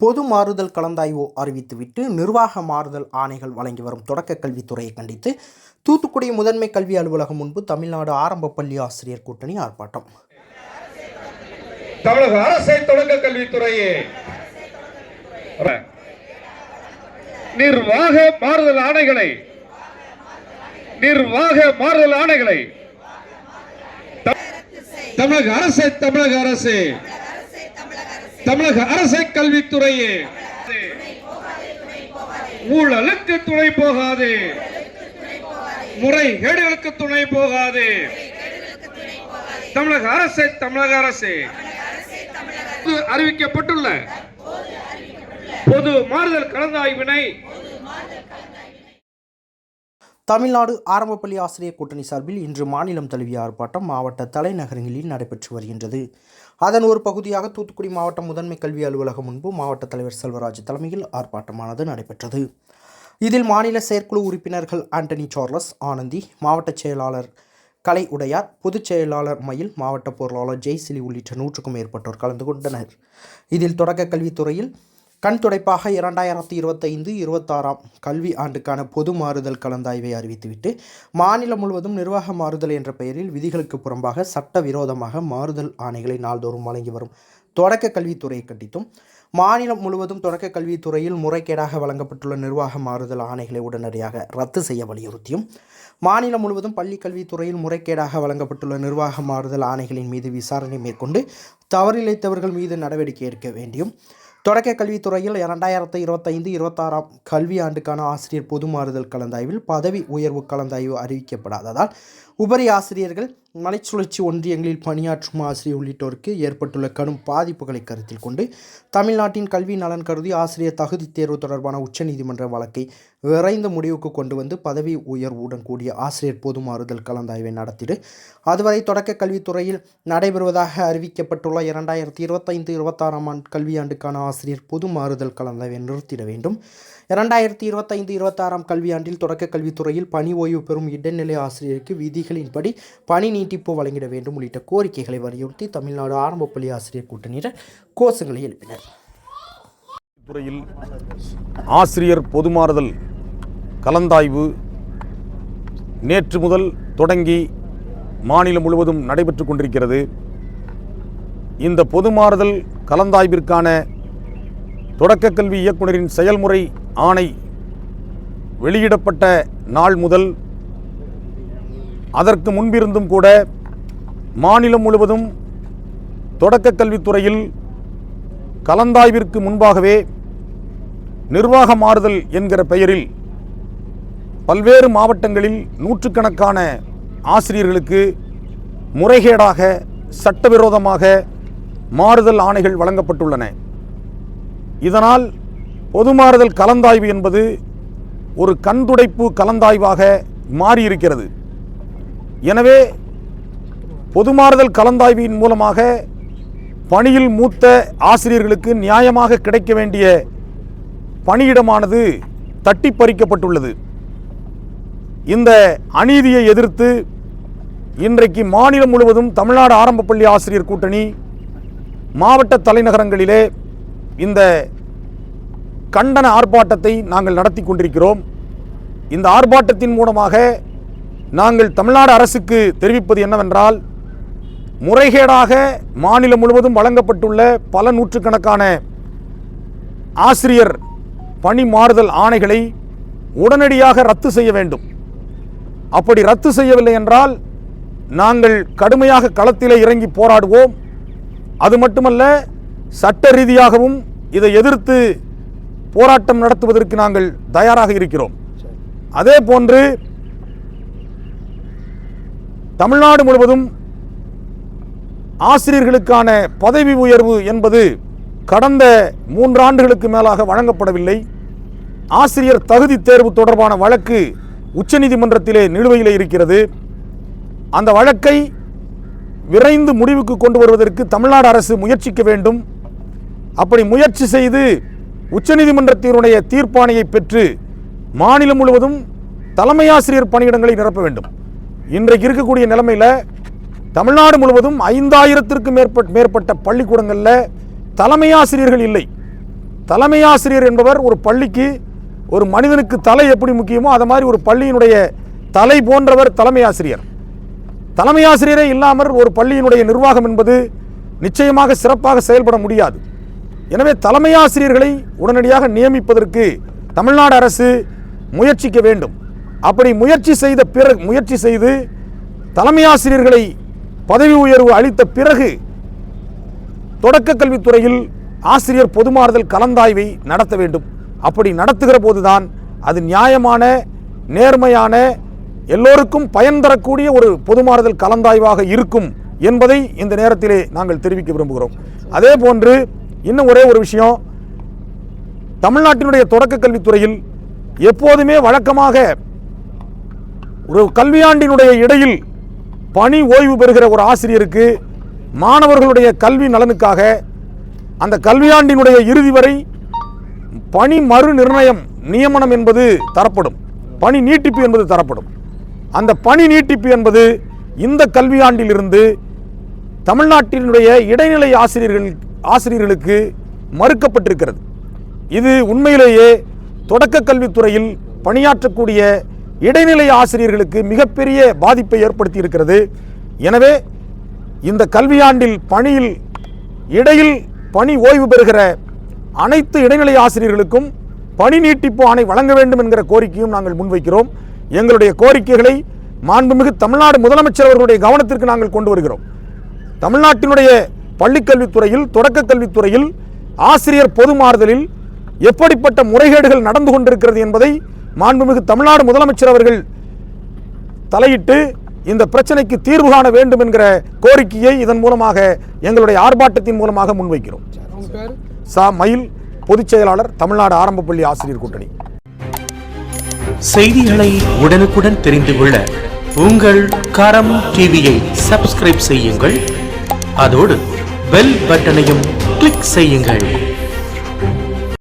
பொது மாறுதல் கலந்தாய்வு அறிவித்துவிட்டு நிர்வாக மாறுதல் ஆணைகள் வழங்கி வரும் தொடக்க கல்வித்துறையை கண்டித்து தூத்துக்குடி முதன்மை கல்வி அலுவலகம் முன்பு தமிழ்நாடு ஆரம்ப பள்ளி ஆசிரியர் கூட்டணி ஆர்ப்பாட்டம். தமிழக அரசை தொடக்க கல்வித்துறையே நிர்வாக மாறுதல் ஆணைகளை நிர்வாக மாறுதல் ஆணைகளை தமிழக அரசு தமிழக அரசு தமிழக அரசு கல்வித்துறையே. ஊழலுக்கு துணை போகாது. முறைகேடுகளுக்கு துணை போகாது. தமிழக அரசை தமிழக அரசு. அறிவிக்கப்பட்டுள்ள பொது மாறுதல் கலந்தாய்வினை. தமிழ்நாடு ஆரம்பப்பள்ளி ஆசிரியர் கூட்டணி சார்பில் இன்று மாநிலம் தழுவிய ஆர்ப்பாட்டம் மாவட்ட தலைநகரங்களில் நடைபெற்று வருகின்றது. அதன் ஒரு பகுதியாக தூத்துக்குடி மாவட்ட முதன்மை கல்வி அலுவலகம் முன்பு மாவட்ட தலைவர் செல்வராஜ் தலைமையில் ஆர்ப்பாட்டமானது நடைபெற்றது. இதில் மாநில செயற்குழு உறுப்பினர்கள் ஆண்டனி சார்லஸ் ஆனந்தி மாவட்ட செயலாளர் கலை உடையார் பொதுச் செயலாளர் மயில் மாவட்ட பொருளாளர் ஜெய்சிலி உள்ளிட்ட நூற்றுக்கும் மேற்பட்டோர் கலந்து கொண்டனர். இதில் தொடக்க கல்வித்துறையில் கண் துடைப்பாக இரண்டாயிரத்தி இருபத்தைந்து இருபத்தாறாம் கல்வி ஆண்டுக்கான பொது மாறுதல் கலந்தாய்வை அறிவித்துவிட்டு மாநிலம் முழுவதும் நிர்வாக மாறுதல் என்ற பெயரில் விதிகளுக்கு புறம்பாக சட்டவிரோதமாக மாறுதல் ஆணைகளை நாள்தோறும் வழங்கி வரும் தொடக்க கல்வித்துறையை கண்டித்தும் மாநிலம் முழுவதும் தொடக்க கல்வித்துறையில் முறைகேடாக வழங்கப்பட்டுள்ள நிர்வாக மாறுதல் ஆணைகளை உடனடியாக ரத்து செய்ய வலியுறுத்தியும் மாநிலம் முழுவதும் பள்ளி கல்வித்துறையில் முறைகேடாக வழங்கப்பட்டுள்ள நிர்வாக மாறுதல் ஆணைகளின் மீது விசாரணை மேற்கொண்டு தவறிழைத்தவர்கள் மீது நடவடிக்கை எடுக்க வேண்டியும் தொடக்க கல்வித்துறையில் இரண்டாயிரத்தி இருபத்தைந்து இருபத்தாறாம் கல்வி ஆண்டுக்கான ஆசிரியர் பொது மாறுதல் கலந்தாய்வில் பதவி உயர்வு கலந்தாய்வு அறிவிக்கப்படாததால் உபரி ஆசிரியர்கள் மலைச்சுழற்சி ஒன்றியங்களில் பணியாற்றும் ஆசிரியர் உள்ளிட்டோருக்கு ஏற்பட்டுள்ள கடும் பாதிப்புகளை கருத்தில் கொண்டு தமிழ்நாட்டின் கல்வி நலன் கருதி ஆசிரியர் தகுதி தேர்வு தொடர்பான உச்சநீதிமன்ற வழக்கை விரைந்து முடிவுக்கு கொண்டு வந்து பதவி உயர்வுடன் கூடிய ஆசிரியர் பொது மாறுதல் கலந்தாய்வை நடத்திடு. அதுவரை தொடக்க கல்வித்துறையில் நடைபெறுவதாக அறிவிக்கப்பட்டுள்ள இரண்டாயிரத்தி இருபத்தைந்து இருபத்தாறாம் ஆண்டு கல்வியாண்டுக்கான ஆசிரியர் பொது மாறுதல் கலந்தாய்வை நிறுத்திட வேண்டும். இரண்டாயிரத்தி இருபத்தைந்து இருபத்தாறாம் கல்வியாண்டில் தொடக்க கல்வித்துறையில் பணி ஓய்வு பெறும் இடைநிலை ஆசிரியருக்கு விதிகளின்படி பணி நீட்டிப்பு வழங்கிட வேண்டும் உள்ளிட்ட கோரிக்கைகளை வலியுறுத்தி தமிழ்நாடு ஆரம்ப பள்ளி ஆசிரியர் கூட்டணியினர் கோஷங்களை எழுப்பினர். துறையில் ஆசிரியர் பொதுமாறுதல் கலந்தாய்வு நேற்று முதல் தொடங்கி மாநிலம் முழுவதும் நடைபெற்று கொண்டிருக்கிறது. இந்த பொதுமாறுதல் கலந்தாய்விற்கான தொடக்க கல்வி இயக்குனரின் செயல்முறை ஆணை வெளியிடப்பட்ட நாள் முதல் அதற்கு முன்பிருந்தும் கூட மாநிலம் முழுவதும் தொடக்க கல்வித்துறையில் கலந்தாய்விற்கு முன்பாகவே நிர்வாக மாறுதல் என்கிற பெயரில் பல்வேறு மாவட்டங்களில் நூற்றுக்கணக்கான ஆசிரியர்களுக்கு முறைகேடாக சட்டவிரோதமாக மாறுதல் ஆணைகள் வழங்கப்பட்டுள்ளன. இதனால் பொது மாறுதல் கலந்தாய்வு என்பது ஒரு கண்துடைப்பு கலந்தாய்வாக மாறியிருக்கிறது. எனவே பொதுமாறுதல் கலந்தாய்வின் மூலமாக பணியில் மூத்த ஆசிரியர்களுக்கு நியாயமாக கிடைக்க வேண்டிய பணியிடமானது தட்டி பறிக்கப்பட்டுள்ளது இந்த அநீதியை எதிர்த்து இன்றைக்கு மாநிலம் முழுவதும் தமிழ்நாடு ஆரம்ப பள்ளி ஆசிரியர் கூட்டணி மாவட்ட தலைநகரங்களிலே இந்த கண்டன ஆர்ப்பாட்டத்தை நாங்கள் நடத்தி கொண்டிருக்கிறோம். இந்த ஆர்ப்பாட்டத்தின் மூலமாக நாங்கள் தமிழ்நாடு அரசுக்கு தெரிவிப்பது என்னவென்றால் முறைகேடாக மாநிலம் முழுவதும் வழங்கப்பட்டுள்ள பல நூற்றுக்கணக்கான ஆசிரியர் பணி மாறுதல் ஆணைகளை உடனடியாக ரத்து செய்ய வேண்டும். அப்படி ரத்து செய்யவில்லை என்றால் நாங்கள் கடுமையாக களத்திலே இறங்கி போராடுவோம். அது மட்டுமல்ல சட்ட ரீதியாகவும் இதை எதிர்த்து போராட்டம் நடத்துவதற்கு நாங்கள் தயாராக இருக்கிறோம். அதே போன்று தமிழ்நாடு முழுவதும் ஆசிரியர்களுக்கான பதவி உயர்வு என்பது கடந்த மூன்றாண்டுகளுக்கு மேலாக வழங்கப்படவில்லை. ஆசிரியர் தகுதி தேர்வு தொடர்பான வழக்கு உச்சநீதிமன்றத்திலே நிலுவையில் இருக்கிறது. அந்த வழக்கை விரைந்து முடிவுக்கு கொண்டு வருவதற்கு தமிழ்நாடு அரசு முயற்சிக்க வேண்டும். அப்படி முயற்சி செய்து உச்சநீதிமன்றத்தினுடைய தீர்ப்பாணையை பெற்று மாநிலம் முழுவதும் தலைமை ஆசிரியர் பணியிடங்களை நிரப்ப வேண்டும். இன்றைக்கு இருக்கக்கூடிய நிலைமையில் தமிழ்நாடு முழுவதும் ஐந்தாயிரத்திற்கு மேற்பட்ட மேற்பட்ட பள்ளிக்கூடங்களில் தலைமையாசிரியர்கள் இல்லை. தலைமையாசிரியர் என்பவர் ஒரு பள்ளிக்கு ஒரு மனிதனுக்கு தலை எப்படி முக்கியமோ அது மாதிரி ஒரு பள்ளியினுடைய தலை போன்றவர் தலைமையாசிரியர் தலைமையாசிரியரே இல்லாமல் ஒரு பள்ளியினுடைய நிர்வாகம் என்பது நிச்சயமாக சிறப்பாக செயல்பட முடியாது. எனவே தலைமையாசிரியர்களை உடனடியாக நியமிப்பதற்கு தமிழ்நாடு அரசு முயற்சிக்க வேண்டும். அப்படி முயற்சி செய்த பிறகு முயற்சி செய்து தலைமை ஆசிரியர்களை பதவி உயர்வு அளித்த பிறகு தொடக்க கல்வித்துறையில் ஆசிரியர் பொதுமாறுதல் கலந்தாய்வை நடத்த வேண்டும். அப்படி நடத்துகிற போதுதான் அது நியாயமான நேர்மையான எல்லோருக்கும் பயன் தரக்கூடிய ஒரு பொதுமாறுதல் கலந்தாய்வாக இருக்கும் என்பதை இந்த நேரத்திலே நாங்கள் தெரிவிக்க விரும்புகிறோம். அதே போன்று இன்னும் ஒரே ஒரு விஷயம் தமிழ்நாட்டினுடைய தொடக்க கல்வித்துறையில் எப்போதுமே வழக்கமாக ஒரு கல்வியாண்டினுடைய இடையில் பணி ஓய்வு பெறுகிற ஒரு ஆசிரியருக்கு மாணவர்களுடைய கல்வி நலனுக்காக அந்த கல்வியாண்டினுடைய இறுதி வரை பணி மறு நிர்ணயம் நியமனம் என்பது தரப்படும். பணி நீட்டிப்பு என்பது தரப்படும். அந்த பணி நீட்டிப்பு என்பது இந்த கல்வியாண்டிலிருந்து தமிழ்நாட்டினுடைய இடைநிலை ஆசிரியர்கள் ஆசிரியர்களுக்கு மறுக்கப்பட்டிருக்கிறது. இது உண்மையிலேயே தொடக்க கல்வித்துறையில் பணியாற்றக்கூடிய இடைநிலை ஆசிரியர்களுக்கு மிகப்பெரிய பாதிப்பை ஏற்படுத்தி இருக்கிறது எனவே இந்த கல்வியாண்டில் பணியில் இடையில் பணி ஓய்வு பெறுகிற அனைத்து இடைநிலை ஆசிரியர்களுக்கும் பணி நீட்டிப்பு ஆணை வழங்க வேண்டும் என்கிற கோரிக்கையும் நாங்கள் முன்வைக்கிறோம். எங்களுடைய கோரிக்கைகளை மாண்புமிகு தமிழ்நாடு முதலமைச்சர் அவர்களுடைய கவனத்திற்கு நாங்கள் கொண்டு வருகிறோம். தமிழ்நாட்டினுடைய பள்ளிக்கல்வித்துறையில் தொடக்க கல்வித்துறையில் ஆசிரியர் பொது மாறுதலில் எப்படிப்பட்ட முறைகேடுகள் நடந்து கொண்டிருக்கிறது என்பதை மாண்புமிகு தமிழ்நாடு முதலமைச்சர் அவர்கள் தலையிட்டு இந்த பிரச்சனைக்கு தீர்வு காண வேண்டும் என்கிற கோரிக்கையை இதன் மூலமாக எங்களுடைய ஆர்ப்பாட்டத்தின் மூலமாக முன்வைக்கிறோம். சா மயில் பொதுச் செயலாளர் தமிழ்நாடு ஆரம்ப பள்ளி ஆசிரியர் கூட்டணி. செய்திகளை உடனுக்குடன் தெரிந்து கொள்ள உங்கள் கரம் டிவியை சப்ஸ்கிரைப் செய்யுங்கள். அதோடு பெல் பட்டனையும் கிளிக் செய்யுங்கள்.